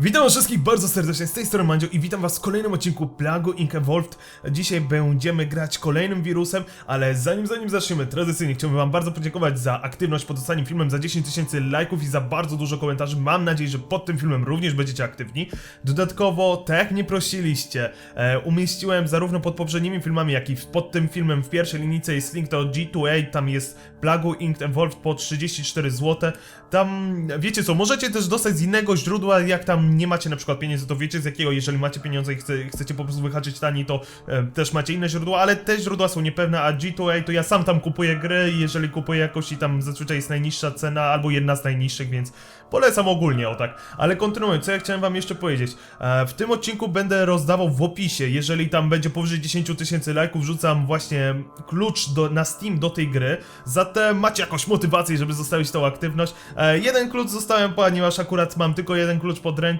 Witam wszystkich bardzo serdecznie, z tej strony Mandzio i witam was w kolejnym odcinku Plagu Inc. Evolved. Dzisiaj będziemy grać kolejnym wirusem, ale zanim zanim zaczniemy, tradycyjnie chciałbym wam bardzo podziękować za aktywność pod ostatnim filmem, za 10 tysięcy lajków i za bardzo dużo komentarzy. Mam nadzieję, że pod tym filmem również będziecie aktywni. Dodatkowo, tak jak mnie prosiliście, e, umieściłem zarówno pod poprzednimi filmami, jak i pod tym filmem w pierwszej linijce jest link do G2A, tam jest Plagu Inc. Evolved po 34 zł. Tam, wiecie co, możecie też dostać z innego źródła, jak tam nie macie na przykład pieniędzy, to wiecie z jakiego, jeżeli macie pieniądze i chce, chcecie po prostu wyhaczyć taniej, to e, też macie inne źródła, ale te źródła są niepewne, a G2A to ja sam tam kupuję gry i jeżeli kupuję jakoś i tam zazwyczaj jest najniższa cena, albo jedna z najniższych, więc polecam ogólnie, o tak. Ale kontynuując, co ja chciałem wam jeszcze powiedzieć. E, w tym odcinku będę rozdawał w opisie, jeżeli tam będzie powyżej 10 tysięcy lajków, wrzucam właśnie klucz do, na Steam do tej gry, zatem macie jakąś motywację, żeby zostawić tą aktywność. E, jeden klucz zostałem, ponieważ akurat mam tylko jeden klucz pod ręką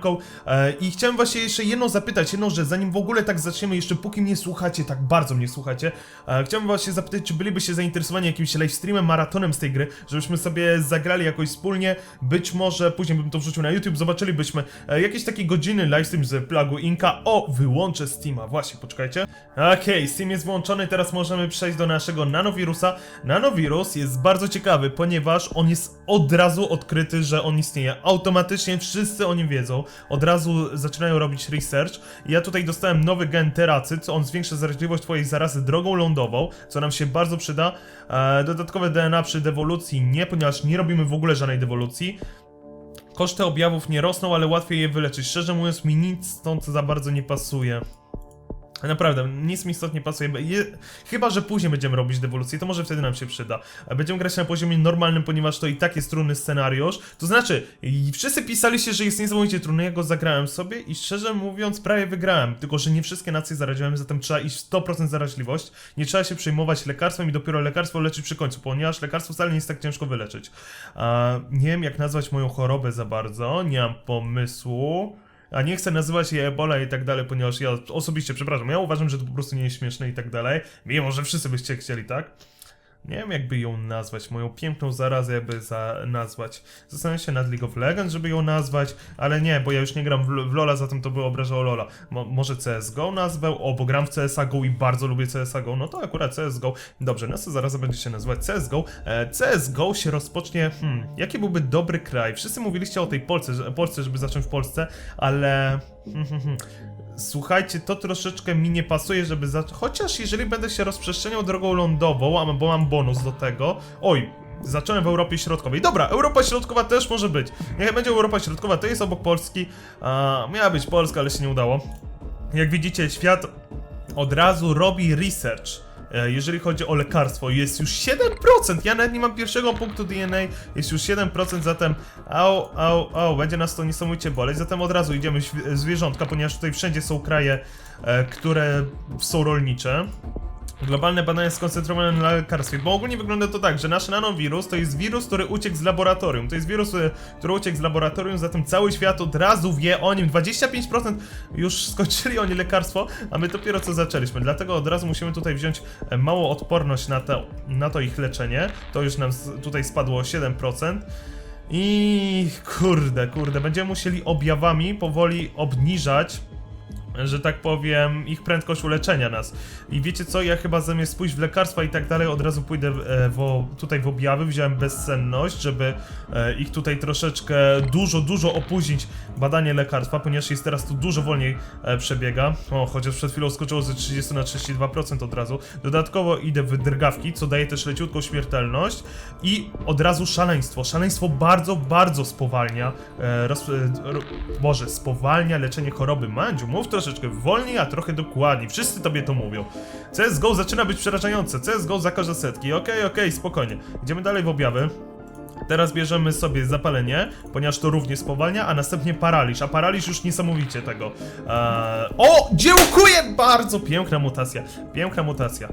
e, i chciałem właśnie jeszcze jedno zapytać, jedną rzecz, zanim w ogóle tak zaczniemy, jeszcze póki mnie słuchacie, tak bardzo mnie słuchacie, e, chciałem właśnie zapytać, czy bylibyście zainteresowani jakimś livestreamem, maratonem z tej gry, żebyśmy sobie zagrali jakoś wspólnie, być może później bym to wrzucił na YouTube, zobaczylibyśmy e, jakiś taki godzinny livestream z Plagu Inka. O, wyłączę Steama, właśnie, poczekajcie. Okej, Steam jest włączony, teraz możemy przejść do naszego nanowirusa. Nanowirus jest bardzo ciekawy, ponieważ on jest od razu odkryty, że on istnieje. Automatycznie wszyscy o nim wiedzą, od razu zaczynają robić research. Ja tutaj dostałem nowy gen teracyt, on zwiększa zaraźliwość twojej zarazy drogą lądową, co nam się bardzo przyda. E, dodatkowe DNA przy dewolucji nie, ponieważ nie robimy w ogóle żadnej dewolucji. Koszty objawów nie rosną, ale łatwiej je wyleczyć. Szczerze mówiąc, mi nic stąd za bardzo nie pasuje. Naprawdę, nic mi stąd nie pasuje. Je, chyba, że później będziemy robić dewolucję, to może wtedy nam się przyda. Będziemy grać na poziomie normalnym, ponieważ to i tak jest trudny scenariusz. To znaczy, wszyscy pisaliście, że jest niesamowicie trudny, ja go zagrałem sobie i szczerze mówiąc, prawie wygrałem. Tylko, że nie wszystkie nacje zaraziłem, zatem trzeba iść w 100% zaraźliwość. Nie trzeba się przejmować lekarstwem i dopiero lekarstwo leczyć przy końcu, ponieważ lekarstwo wcale nie jest tak ciężko wyleczyć. Nie wiem, jak nazwać moją chorobę za bardzo, nie mam pomysłu. A nie chcę nazywać jej Ebola i tak dalej, ponieważ ja osobiście, przepraszam, ja uważam, że to po prostu nie jest śmieszne i tak dalej. Mimo, że wszyscy byście chcieli, tak? Nie wiem, jakby ją nazwać, moją piękną zarazę jakby za nazwać. Zastanawiam się nad League of Legends, żeby ją nazwać, ale nie, bo ja już nie gram w, w LoLa, zatem to by obrażało LoLa. Mo, może CSGO nazwę? O, bo gram w CSGO i bardzo lubię CSGO, no to akurat CSGO. Dobrze, nas to zaraz będzie się nazywać CSGO. E, CSGO się rozpocznie, hmm, jaki byłby dobry kraj? Wszyscy mówiliście o tej Polsce, że, Polsce żeby zacząć w Polsce, ale... Hmm, hmm, hmm. Słuchajcie, to troszeczkę mi nie pasuje, żeby zacząć. Chociaż jeżeli będę się rozprzestrzeniał drogą lądową, bo mam bonus do tego. Oj, zacząłem w Europie Środkowej. Dobra, Europa Środkowa też może być. Niech będzie Europa Środkowa, to jest obok Polski. A, miała być Polska, ale się nie udało. Jak widzicie, świat od razu robi research. E, Jeżeli chodzi o lekarstwo, jest już 7%. Ja nawet nie mam pierwszego punktu DNA, jest już 7%, zatem au, au, au, będzie nas to niesamowicie boleć. Zatem od razu idziemy w zwierzątka, ponieważ tutaj wszędzie są kraje, e, które są rolnicze. Globalne badania skoncentrowane na lekarstwie, bo ogólnie wygląda to tak, że nasz nanowirus to jest wirus, który uciekł z laboratorium. To jest wirus, e, który uciekł z laboratorium, zatem cały świat od razu wie o nim. 25% już skończyli oni lekarstwo, a my dopiero co zaczęliśmy. Dlatego od razu musimy tutaj wziąć e, małą odporność na to, na to ich leczenie. To już nam tutaj spadło o 7%. I kurde, kurde, będziemy musieli objawami powoli obniżać że tak powiem, ich prędkość uleczenia nas. I wiecie co, ja chyba zamiast pójść w lekarstwa i tak dalej, od razu pójdę e, w, tutaj w objawy, wziąłem bezsenność, żeby e, ich tutaj troszeczkę dużo, dużo opóźnić badanie lekarstwa, ponieważ jest teraz tu dużo wolniej e, przebiega. O, chociaż przed chwilą skoczyło ze 30 na 32% od razu. Dodatkowo idę w drgawki, co daje też leciutką śmiertelność i od razu szaleństwo. Szaleństwo bardzo, bardzo spowalnia, roz, ro, Boże, spowalnia leczenie choroby. Mandziu, mów troszeczkę wolniej, a trochę dokładniej. Wszyscy tobie to mówią. CSGO zaczyna być przerażające. CSGO zakaże setki. Okej, okej, spokojnie. Idziemy dalej w objawy. Teraz bierzemy sobie zapalenie, ponieważ to również spowalnia, a następnie paraliż. A paraliż już niesamowicie tego. Eee... O! Dziękuję bardzo! Piękna mutacja. Piękna mutacja.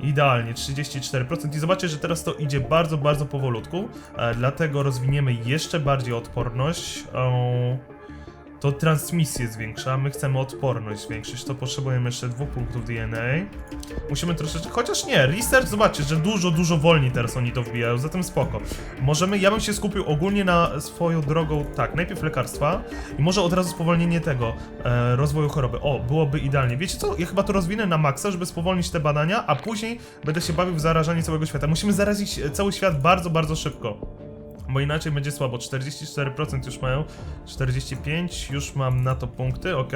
Idealnie, 34% i zobaczcie, że teraz to idzie bardzo, bardzo powolutku, e, dlatego rozwiniemy jeszcze bardziej odporność. O, to transmisję zwiększa, my chcemy odporność zwiększyć, to potrzebujemy jeszcze dwóch punktów DNA. Musimy troszeczkę, chociaż nie, research, zobaczcie, że dużo, dużo wolniej teraz oni to wbijają, zatem spoko. Możemy, ja bym się skupił ogólnie na swoją drogą, tak, najpierw lekarstwa i może od razu spowolnienie tego, e, rozwoju choroby. O, byłoby idealnie. Wiecie co, ja chyba to rozwinę na maksa, żeby spowolnić te badania, a później będę się bawił w zarażanie całego świata. Musimy zarazić e, cały świat bardzo, bardzo szybko. Bo inaczej będzie słabo. 44% już mają. 45, już mam na to punkty, ok.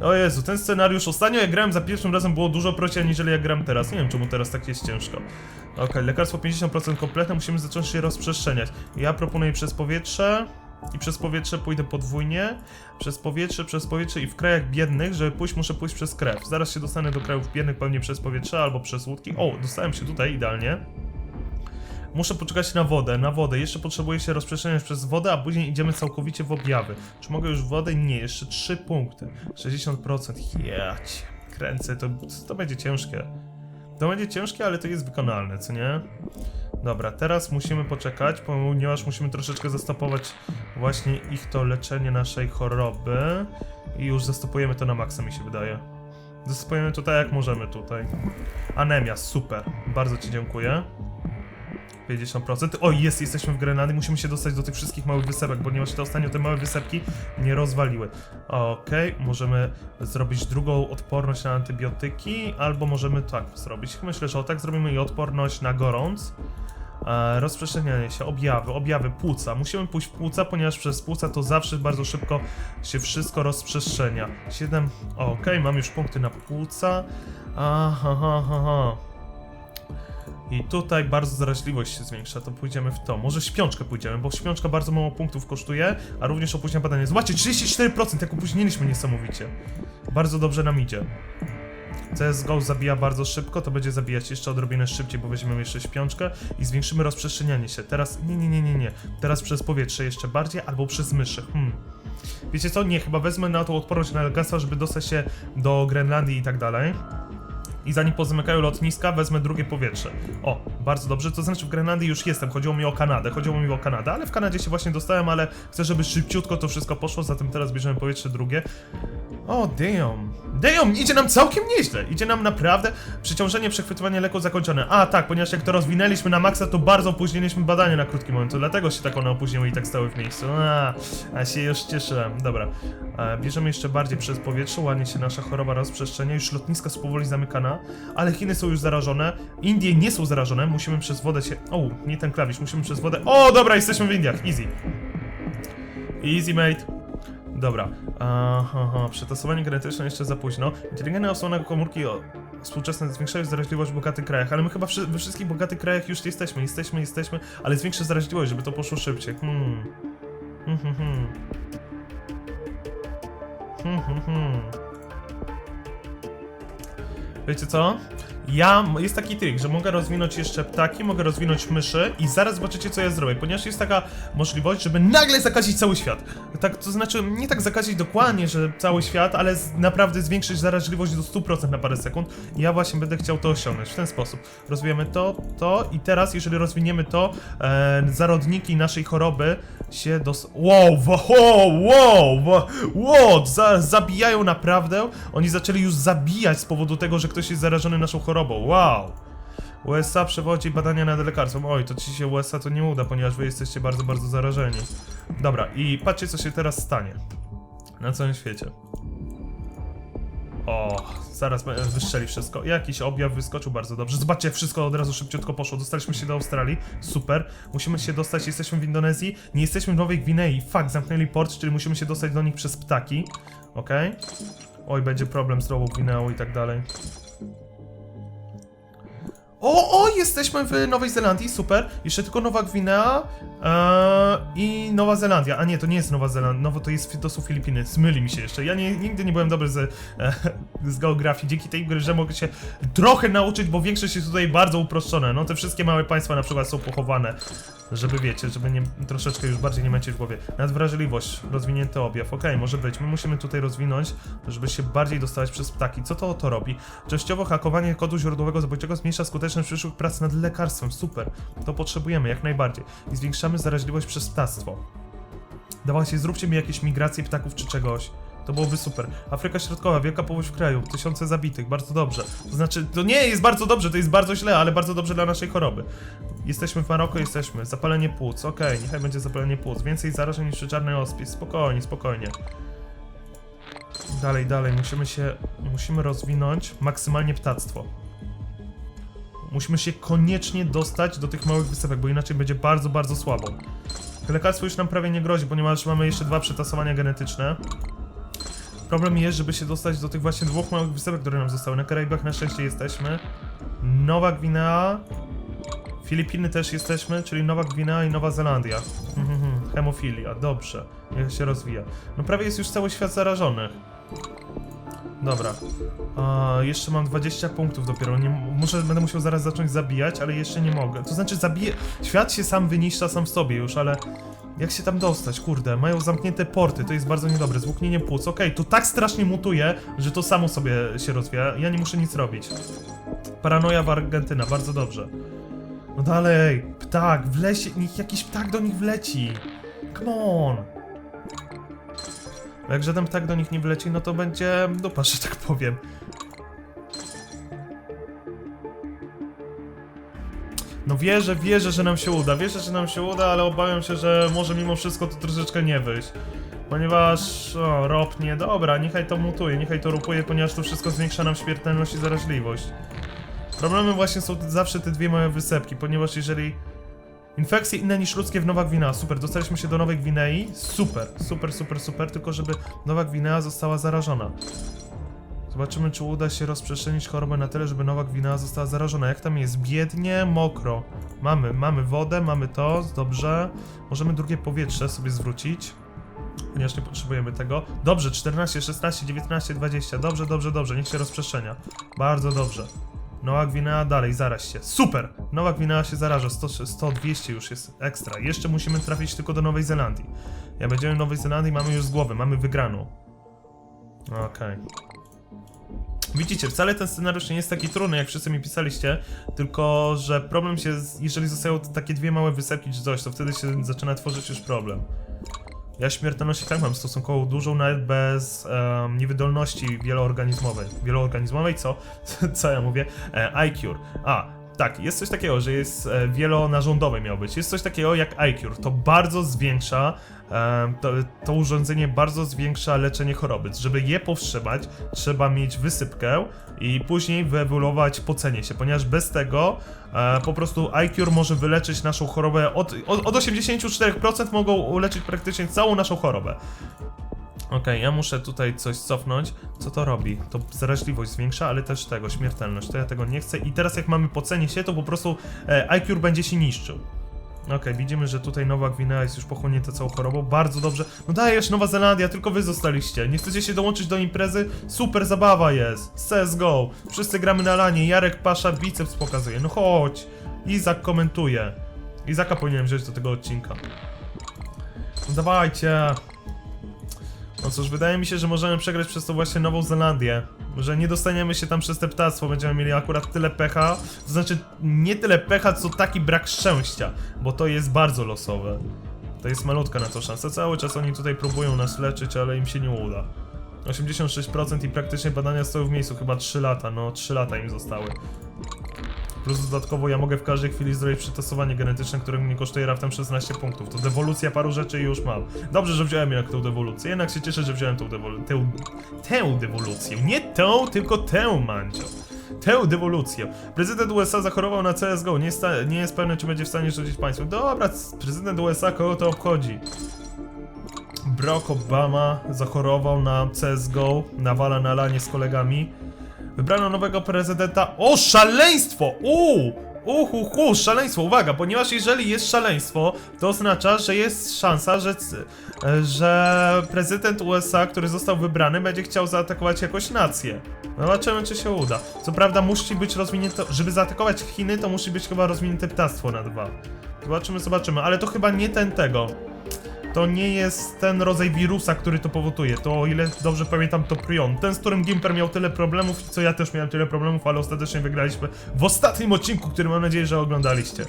O Jezu, ten scenariusz. Ostatnio jak grałem za pierwszym razem było dużo prościej, aniżeli jak gram teraz. Nie wiem czemu teraz tak jest ciężko. Ok, lekarstwo 50% kompletne, musimy zacząć się rozprzestrzeniać. Ja proponuję przez powietrze. I przez powietrze pójdę podwójnie. Przez powietrze, przez powietrze i w krajach biednych, żeby pójść, muszę pójść przez krew. Zaraz się dostanę do krajów biednych pewnie przez powietrze albo przez łódki. O, dostałem się tutaj idealnie. Muszę poczekać na wodę, na wodę. Jeszcze potrzebuję się rozprzestrzeniać przez wodę, a później idziemy całkowicie w objawy. Czy mogę już wodę? Nie, jeszcze 3 punkty. 60%. Ja cię kręcę, to, to będzie ciężkie. To będzie ciężkie, ale to jest wykonalne, co nie? Dobra, teraz musimy poczekać, ponieważ musimy troszeczkę zastopować właśnie ich to leczenie naszej choroby. I już zastopujemy to na maksa, mi się wydaje. Zastopujemy to tak, jak możemy tutaj. Anemia, super. Bardzo Ci dziękuję. 50%. O, jest, jesteśmy w Grenady, musimy się dostać do tych wszystkich małych wysepek, ponieważ te ostatnio te małe wysepki nie rozwaliły. Okej, możemy zrobić drugą odporność na antybiotyki, albo możemy tak zrobić. Myślę, że o tak zrobimy i odporność na gorąc. E, rozprzestrzenianie się, objawy, objawy płuca. Musimy pójść w płuca, ponieważ przez płuca to zawsze bardzo szybko się wszystko rozprzestrzenia. 7. Okej, mam już punkty na płuca. Aha, aha, aha. I tutaj bardzo zaraźliwość się zwiększa, to pójdziemy w to. Może śpiączkę pójdziemy, bo śpiączka bardzo mało punktów kosztuje, a również opóźnia badanie. Zobaczcie, 34%, jak opóźniliśmy niesamowicie. Bardzo dobrze nam idzie. CSGO zabija bardzo szybko, to będzie zabijać jeszcze odrobinę szybciej, bo weźmiemy jeszcze śpiączkę i zwiększymy rozprzestrzenianie się. Teraz, nie, nie, nie, nie, nie. Teraz przez powietrze jeszcze bardziej, albo przez myszy. Hmm. Wiecie co? Nie, chyba wezmę na tą odporność na lekarstwa, żeby dostać się do Grenlandii i tak dalej. I zanim pozamykają lotniska, wezmę drugie powietrze. O, bardzo dobrze, to znaczy w Grenlandii już jestem, chodziło mi o Kanadę, chodziło mi o Kanadę, ale w Kanadzie się właśnie dostałem, ale chcę, żeby szybciutko to wszystko poszło, zatem teraz bierzemy powietrze drugie. O, damn. Damn, idzie nam całkiem nieźle. Idzie nam naprawdę przeciążenie, przechwytywanie leku zakończone. A, tak, ponieważ jak to rozwinęliśmy na maksa, to bardzo opóźniliśmy badanie na krótki moment, to dlatego się tak one opóźniły i tak stały w miejscu. A, a się już cieszyłem. Dobra, e, bierzemy jeszcze bardziej przez powietrze, ładnie się nasza choroba rozprzestrzenia, już lotniska są powoli zamykana, ale Chiny są już zarażone, Indie nie są zarażone, musimy przez wodę się... O, nie ten klawisz, musimy przez wodę... O, dobra, jesteśmy w Indiach, easy. Easy, mate. Dobra. Aha. Przetasowanie genetyczne jeszcze za późno. Inteligentne osłona komórki o, współczesne zwiększają zaraźliwość w bogatych krajach, ale my chyba we wszystkich bogatych krajach już jesteśmy, jesteśmy, jesteśmy, ale zwiększy zaraźliwość, żeby to poszło szybciej. Hmm. Hmm, hmm, hmm. Hmm, hmm, hmm. Wiecie co? Ja, jest taki trik, że mogę rozwinąć jeszcze ptaki, mogę rozwinąć myszy i zaraz zobaczycie co ja zrobię, ponieważ jest taka możliwość, żeby nagle zakazić cały świat. Tak, to znaczy, nie tak zakazić dokładnie, że cały świat, ale z, naprawdę zwiększyć zaraźliwość do 100% na parę sekund. Ja właśnie będę chciał to osiągnąć w ten sposób. Rozwijamy to, to i teraz, jeżeli rozwiniemy to, e, zarodniki naszej choroby się dos... Wow, wow, wow, wa- wow, za, zabijają naprawdę. Oni zaczęli już zabijać z powodu tego, że ktoś jest zarażony naszą chorobą. Wow. USA przewodzi badania nad lekarstwem. Oj, to ci się USA to nie uda, ponieważ wy jesteście bardzo, bardzo zarażeni. Dobra, i patrzcie co się teraz stanie. Na całym świecie. O, zaraz wystrzeli wszystko. Jakiś objaw wyskoczył bardzo dobrze. Zobaczcie, wszystko od razu szybciutko poszło. Dostaliśmy się do Australii. Super. Musimy się dostać, jesteśmy w Indonezji. Nie jesteśmy w Nowej Gwinei. Fakt, zamknęli port, czyli musimy się dostać do nich przez ptaki. Okej. Oj, będzie problem z Nową Gwineą i tak dalej. O, o, jesteśmy w Nowej Zelandii, super. Jeszcze tylko Nowa Gwinea eee, i Nowa Zelandia. A nie, to nie jest Nowa Zelandia, nowo to, jest, to są Filipiny. Zmyli mi się jeszcze. Ja nie, nigdy nie byłem dobry z, e, z geografii. Dzięki tej grze mogę się trochę nauczyć, bo większość jest tutaj bardzo uproszczone. No te wszystkie małe państwa na przykład są pochowane, żeby wiecie, żeby nie, troszeczkę już bardziej nie męczyć w głowie. Nadwrażliwość, rozwinięty objaw. Okej, może być. My musimy tutaj rozwinąć, żeby się bardziej dostawać przez ptaki. Co to to robi? Częściowo hakowanie kodu źródłowego zabójczego zmniejsza skuteczność przyszłych prac nad lekarstwem. Super. To potrzebujemy jak najbardziej. I zwiększamy zaraźliwość przez ptactwo. Dawajcie, zróbcie mi jakieś migracje ptaków czy czegoś. To byłoby super. Afryka Środkowa, wielka powódź w kraju, tysiące zabitych, bardzo dobrze. To znaczy, to nie jest bardzo dobrze, to jest bardzo źle, ale bardzo dobrze dla naszej choroby. Jesteśmy w Maroko, jesteśmy. Zapalenie płuc, okej, niechaj będzie zapalenie płuc. Więcej zarażeń niż przy ospie. Spokojnie, spokojnie. Dalej, dalej, musimy się, musimy rozwinąć maksymalnie ptactwo. Musimy się koniecznie dostać do tych małych wysepek, bo inaczej będzie bardzo, bardzo słabo. Lekarstwo już nam prawie nie grozi, ponieważ mamy jeszcze dwa przetasowania genetyczne. Problem jest, żeby się dostać do tych właśnie dwóch małych wysepek, które nam zostały. Na Karaibach na szczęście jesteśmy. Nowa Gwinea. Filipiny też jesteśmy, czyli Nowa Gwinea i Nowa Zelandia. Hemofilia, dobrze. Niech się rozwija. No prawie jest już cały świat zarażonych. Dobra. A, jeszcze mam 20 punktów dopiero. Nie, muszę, będę musiał zaraz zacząć zabijać, ale jeszcze nie mogę. To znaczy zabiję... Świat się sam wyniszcza sam w sobie już, ale... Jak się tam dostać? Kurde, mają zamknięte porty, to jest bardzo niedobre. Zwłóknienie płuc, okej, to tak strasznie mutuje, że to samo sobie się rozwija. Ja nie muszę nic robić. Paranoja w Argentyna, bardzo dobrze. No dalej, ptak, w lesie, niech jakiś ptak do nich wleci. Come on. Jak żaden ptak do nich nie wleci, no to będzie dupa, że tak powiem. No wierzę, wierzę, że nam się uda, wierzę, że nam się uda, ale obawiam się, że może mimo wszystko to troszeczkę nie wyjść. Ponieważ, o, ropnie, dobra, niechaj to mutuje, niechaj to rupuje, ponieważ to wszystko zwiększa nam śmiertelność i zaraźliwość. Problemem właśnie są zawsze te dwie małe wysepki, ponieważ jeżeli... Infekcje inne niż ludzkie w Nowa Gwinea, super, dostaliśmy się do Nowej Gwinei, super, super, super, super, tylko żeby Nowa Gwinea została zarażona. Zobaczymy, czy uda się rozprzestrzenić chorobę na tyle, żeby Nowa Gwinea została zarażona. Jak tam jest? Biednie, mokro. Mamy, mamy wodę, mamy to, dobrze. Możemy drugie powietrze sobie zwrócić. Ponieważ nie potrzebujemy tego. Dobrze, 14, 16, 19, 20. Dobrze, dobrze, dobrze, niech się rozprzestrzenia. Bardzo dobrze. Nowa Gwinea dalej, zaraz się. Super! Nowa Gwinea się zaraża, 100, 100 200 już jest ekstra. Jeszcze musimy trafić tylko do Nowej Zelandii. Jak będziemy w Nowej Zelandii, mamy już z głowy, mamy wygraną. Okej. Widzicie, wcale ten scenariusz nie jest taki trudny, jak wszyscy mi pisaliście, tylko że problem się, jeżeli zostają takie dwie małe wysepki czy coś, to wtedy się zaczyna tworzyć już problem. Ja śmiertelność i tak mam stosunkowo dużą, nawet bez em, niewydolności wieloorganizmowej. Wieloorganizmowej, co? co ja mówię? E, iCure. A, tak, jest coś takiego, że jest e, wielonarządowy miał być. Jest coś takiego jak iCure. To bardzo zwiększa, to, to urządzenie bardzo zwiększa leczenie choroby. Żeby je powstrzymać, trzeba mieć wysypkę i później wyewoluować pocenie się, ponieważ bez tego e, po prostu iCure może wyleczyć naszą chorobę od, od, od 84% mogą uleczyć praktycznie całą naszą chorobę. Okej, ja muszę tutaj coś cofnąć. Co to robi? To zaraźliwość zwiększa, ale też tego, śmiertelność. To ja tego nie chcę. I teraz jak mamy pocenie się, to po prostu e, iCure będzie się niszczył. Okej, widzimy, że tutaj Nowa Gwinea jest już pochłonięta całą chorobą. Bardzo dobrze. No dajesz, Nowa Zelandia, tylko wy zostaliście. Nie chcecie się dołączyć do imprezy? Super zabawa jest. CSGO. Wszyscy gramy na lanie. Jarek Pasza biceps pokazuje. No chodź. Izak komentuje. Izaka powinienem wziąć do tego odcinka. No dawajcie. No cóż, wydaje mi się, że możemy przegrać przez to właśnie Nową Zelandię. Że nie dostaniemy się tam przez te ptactwo, będziemy mieli akurat tyle pecha. To znaczy, nie tyle pecha, co taki brak szczęścia, bo to jest bardzo losowe. To jest malutka na to szansa. Cały czas oni tutaj próbują nas leczyć, ale im się nie uda. 86% i praktycznie badania stoją w miejscu, chyba 3 lata, no 3 lata im zostały. Plus dodatkowo ja mogę w każdej chwili zrobić przetasowanie genetyczne, które mnie kosztuje raptem 16 punktów. To dewolucja paru rzeczy i już mam. Dobrze, że wziąłem jednak tą dewolucję, jednak się cieszę, że wziąłem tą dewolucję. Tę, dewolucję. Nie tą, tylko tę, Mandzio. Tę dewolucję. Prezydent USA zachorował na CSGO. Nie, nie jest pewny, czy będzie w stanie rządzić państwem. Dobra, prezydent USA kogo to obchodzi? Barack Obama zachorował na CSGO, nawala na lanie z kolegami. Wybrano nowego prezydenta. O, szaleństwo! Uuu! Uhu, hu, szaleństwo, uwaga, ponieważ jeżeli jest szaleństwo, to oznacza, że jest szansa, że, e, że prezydent USA, który został wybrany, będzie chciał zaatakować jakąś nację. Zobaczymy, czy się uda. Co prawda, musi być rozwinięte, żeby zaatakować Chiny, to musi być chyba rozwinięte ptactwo na dwa. Zobaczymy, zobaczymy, ale to chyba nie ten tego. To nie jest ten rodzaj wirusa, który to powoduje. To o ile dobrze pamiętam, to prion. Ten, z którym Gimper miał tyle problemów, co ja też miałem tyle problemów, ale ostatecznie wygraliśmy w ostatnim odcinku, który mam nadzieję, że oglądaliście.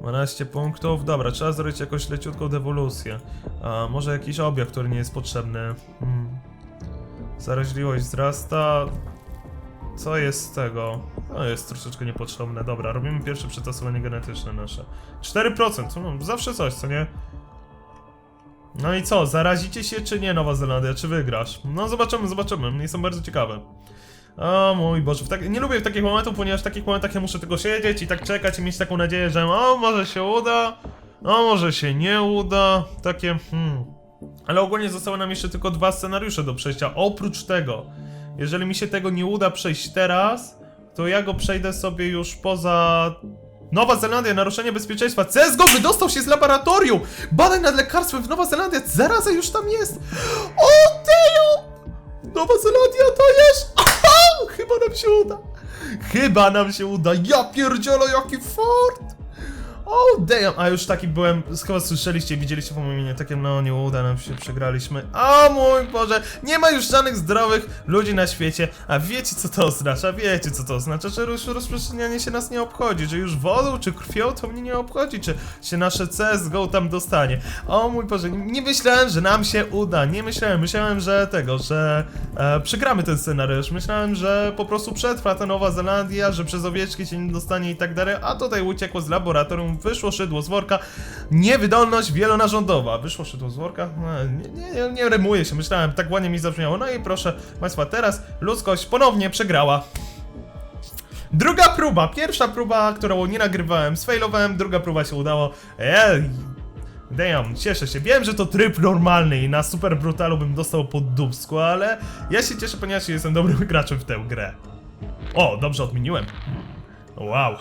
12 punktów. Dobra, trzeba zrobić jakąś leciutką dewolucję. A, może jakiś objaw, który nie jest potrzebny. Hmm. Zaraźliwość wzrasta. Co jest z tego? No jest troszeczkę niepotrzebne. Dobra, robimy pierwsze przetasowanie genetyczne nasze. 4%, no, zawsze coś, co nie? No i co, zarazicie się czy nie Nowa Zelandia, czy wygrasz? No zobaczymy, zobaczymy, jestem bardzo ciekawy. O mój Boże, w tak, nie lubię takich momentów, ponieważ w takich momentach ja muszę tylko siedzieć i tak czekać i mieć taką nadzieję, że o, może się uda, o, może się nie uda, takie hmm. Ale ogólnie zostały nam jeszcze tylko dwa scenariusze do przejścia, oprócz tego, jeżeli mi się tego nie uda przejść teraz, to ja go przejdę sobie już poza... Nowa Zelandia, naruszenie bezpieczeństwa. CSGO wydostał się z laboratorium! Badań nad lekarstwem w Nowa Zelandia, zaraza już tam jest! O, Tejo! Nowa Zelandia to jest! Chyba nam się uda! Chyba nam się uda! Ja pierdzielę, jaki fort! O, damn! A już taki byłem, chyba słyszeliście, widzieliście po moim imieniu, takie no nie uda nam się, przegraliśmy. O mój Boże! Nie ma już żadnych zdrowych ludzi na świecie, a wiecie co to oznacza? Wiecie co to oznacza? Że już rozprzestrzenianie się nas nie obchodzi, że już wodą czy krwią to mnie nie obchodzi, czy się nasze CSGO tam dostanie. O mój Boże, nie, nie myślałem, że nam się uda, nie myślałem, myślałem, że tego, że e, przegramy ten scenariusz, myślałem, że po prostu przetrwa ta Nowa Zelandia, że przez owieczki się nie dostanie i tak dalej, a tutaj uciekło z laboratorium, wyszło szydło z worka, niewydolność wielonarządowa, wyszło szydło z worka, no, nie, nie, nie, remuje się, myślałem, tak ładnie mi zabrzmiało, no i proszę Państwa, teraz ludzkość ponownie przegrała. Druga próba, pierwsza próba, którą nie nagrywałem, sfailowałem, druga próba się udało. Ej, damn, cieszę się. Wiem, że to tryb normalny i na super brutalu bym dostał pod dubsku, ale ja się cieszę, ponieważ jestem dobrym graczem w tę grę. O, dobrze odmieniłem. Wow.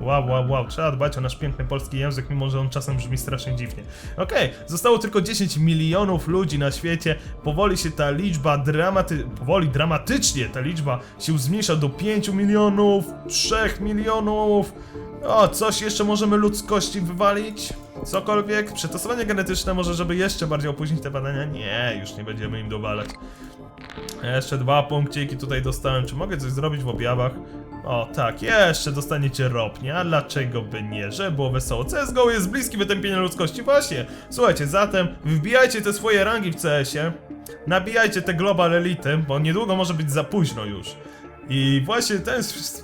Wow, wow, wow, trzeba dbać o nasz piękny polski język, mimo że on czasem brzmi strasznie dziwnie. Okej, zostało tylko 10 milionów ludzi na świecie. Powoli się ta liczba dramaty... Powoli, dramatycznie ta liczba się zmniejsza do 5 milionów, 3 milionów. O, coś jeszcze możemy ludzkości wywalić? Cokolwiek? Przetasowanie genetyczne może, żeby jeszcze bardziej opóźnić te badania? Nie, już nie będziemy im dowalać. Jeszcze dwa punkciki tutaj dostałem. Czy mogę coś zrobić w objawach? O tak, jeszcze dostaniecie ropnie, a dlaczego by nie? Że było wesoło. CSGO jest bliski wytępienia ludzkości, właśnie. Słuchajcie, zatem wbijajcie te swoje rangi w CS-ie, nabijajcie te Global Elity, bo niedługo może być za późno już. I właśnie ten,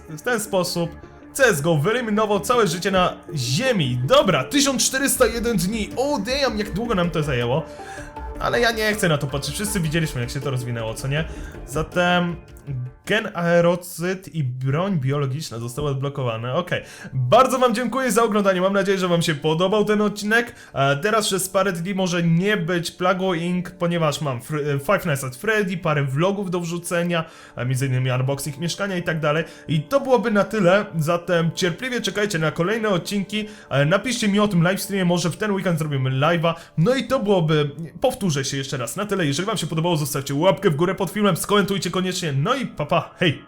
w ten sposób CSGO wyeliminował całe życie na ziemi. Dobra, 1401 dni. O damn, jak długo nam to zajęło. Ale ja nie chcę na to patrzeć. Wszyscy widzieliśmy, jak się to rozwinęło, co nie? Zatem gen aerocyt i broń biologiczna zostały odblokowane. Okej. Bardzo wam dziękuję za oglądanie. Mam nadzieję, że wam się podobał ten odcinek. E, teraz przez parę dni może nie być Plago Inc., ponieważ mam Fr- e, Five Nights at Freddy, parę vlogów do wrzucenia, e, między innymi unboxing mieszkania i tak dalej. I to byłoby na tyle. Zatem cierpliwie czekajcie na kolejne odcinki. E, Napiszcie mi o tym livestreamie, może w ten weekend zrobimy live'a. No i to byłoby. Powtórzę się jeszcze raz na tyle. Jeżeli wam się podobało, zostawcie łapkę w górę pod filmem, skomentujcie koniecznie. No i papa, hej!